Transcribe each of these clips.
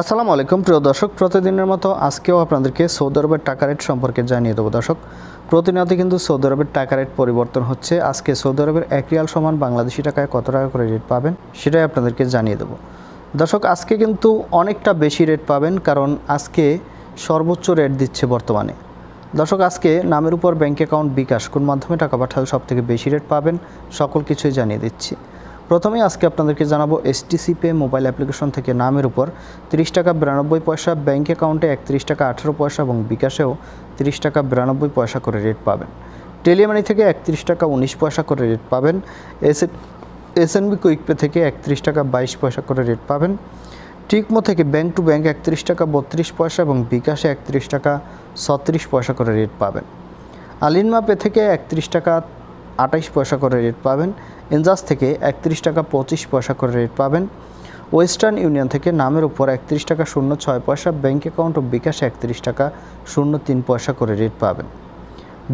আসসালামু আলাইকুম, প্রিয় দর্শক। প্রতিদিনের মতো আজকেও আপনাদেরকে সৌদি আরবের টাকা রেট সম্পর্কে জানিয়ে দেবো। দর্শক প্রতিনিয়ত কিন্তু সৌদি আরবের টাকা রেট পরিবর্তন হচ্ছে। আজকে সৌদি আরবের এক রিয়াল সমান বাংলাদেশি টাকায় কত টাকা করে রেট পাবেন, সেটাই আপনাদেরকে জানিয়ে দেবো। দর্শক, আজকে কিন্তু অনেকটা বেশি রেট পাবেন, কারণ আজকে সর্বোচ্চ রেট দিচ্ছে বর্তমানে। দর্শক, আজকে নামের উপর ব্যাঙ্ক অ্যাকাউন্ট বিকাশ কোন মাধ্যমে টাকা পাঠালে সব থেকে বেশি রেট পাবেন, সকল কিছুই জানিয়ে দিচ্ছি। প্রথমেই আজকে আপনাদেরকে জানাব এসটিসি পে মোবাইল অ্যাপ্লিকেশন থেকে নামের উপর। তিরিশ টাকা বিরানব্বই পয়সা ব্যাঙ্ক অ্যাকাউন্টে একত্রিশ টাকা আঠেরো পয়সা এবং বিকাশেও তিরিশ টাকা বিরানব্বই পয়সা করে রেট পাবেন। টেলিমানি থেকে একত্রিশ টাকা উনিশ পয়সা করে রেট পাবেন। এস এসএনবি কুইকপে থেকে একত্রিশ টাকা বাইশ পয়সা করে রেট পাবেন। টিকমো থেকে ব্যাংক টু ব্যাংক একত্রিশ টাকা বত্রিশ পয়সা এবং বিকাশে একত্রিশ টাকা ছত্রিশ পয়সা করে রেট পাবেন। আলিনমা পে থেকে একত্রিশ টাকা আটাইশ পয়সা করে রেট পাবেন। এনজাস থেকে একত্রিশ টাকা পঁচিশ পয়সা করে রেট পাবেন। ওয়েস্টার্ন ইউনিয়ন থেকে নামের উপর একত্রিশ টাকা শূন্য ছয় পয়সা ব্যাঙ্ক অ্যাকাউন্ট ও বিকাশে একত্রিশ টাকা শূন্য তিন পয়সা করে রেট পাবেন।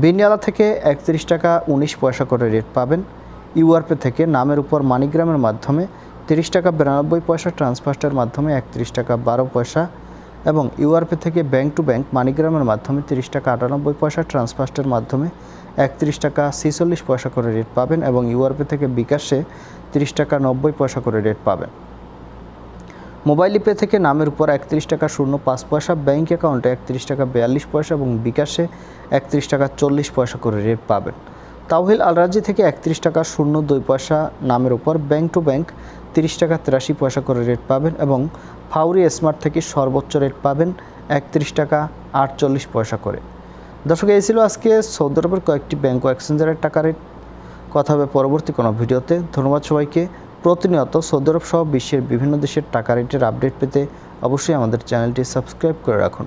বিনিয়ালা থেকে একত্রিশ টাকা উনিশ পয়সা করে রেট পাবেন। ইউআরপে থেকে নামের উপর মানিগ্রামের মাধ্যমে তিরিশ টাকা বিরানব্বই পয়সা ট্রান্সফার্স্টের মাধ্যমে একত্রিশ টাকা বারো পয়সা এবং ইউআরপে থেকে ব্যাংক টু ব্যাংক মানিগ্রামের মাধ্যমে তিরিশ টাকা আটানব্বই পয়সা ট্রান্সফার্স্টের মাধ্যমে একত্রিশ টাকা ছিচল্লিশ পয়সা করে রেট পাবেন এবং ইউআরপে থেকে বিকাশে তিরিশ টাকা নব্বই পয়সা করে রেট পাবেন। মোবাইল পে থেকে নামের উপর একত্রিশ টাকা শূন্য পাঁচ পয়সা ব্যাঙ্ক অ্যাকাউন্টে একত্রিশ টাকা বিয়াল্লিশ পয়সা এবং বিকাশে একত্রিশ টাকা চল্লিশ পয়সা করে রেট পাবেন। তাওহিল আলরাজি থেকে একত্রিশ টাকা শূন্য দুই পয়সা নামের উপর ব্যাংক টু ব্যাংক তিরিশ টাকা তিরাশি পয়সা করে রেট পাবেন এবং ফাউরি স্মার্ট থেকে সর্বোচ্চ রেট পাবেন একত্রিশ টাকা আটচল্লিশ পয়সা করে। দর্শক, এই ছিল আজকে সৌদি আরবের কয়েকটি ব্যাংক ও এক্সচেঞ্জারের টাকা রেট। কথা হবে পরবর্তী কোনো ভিডিওতে। ধন্যবাদ সবাইকে। প্রতিনিয়ত সৌদি আরব সহ বিশ্বের বিভিন্ন দেশের টাকা রেটের আপডেট পেতে অবশ্যই আমাদের চ্যানেলটি সাবস্ক্রাইব করে রাখুন।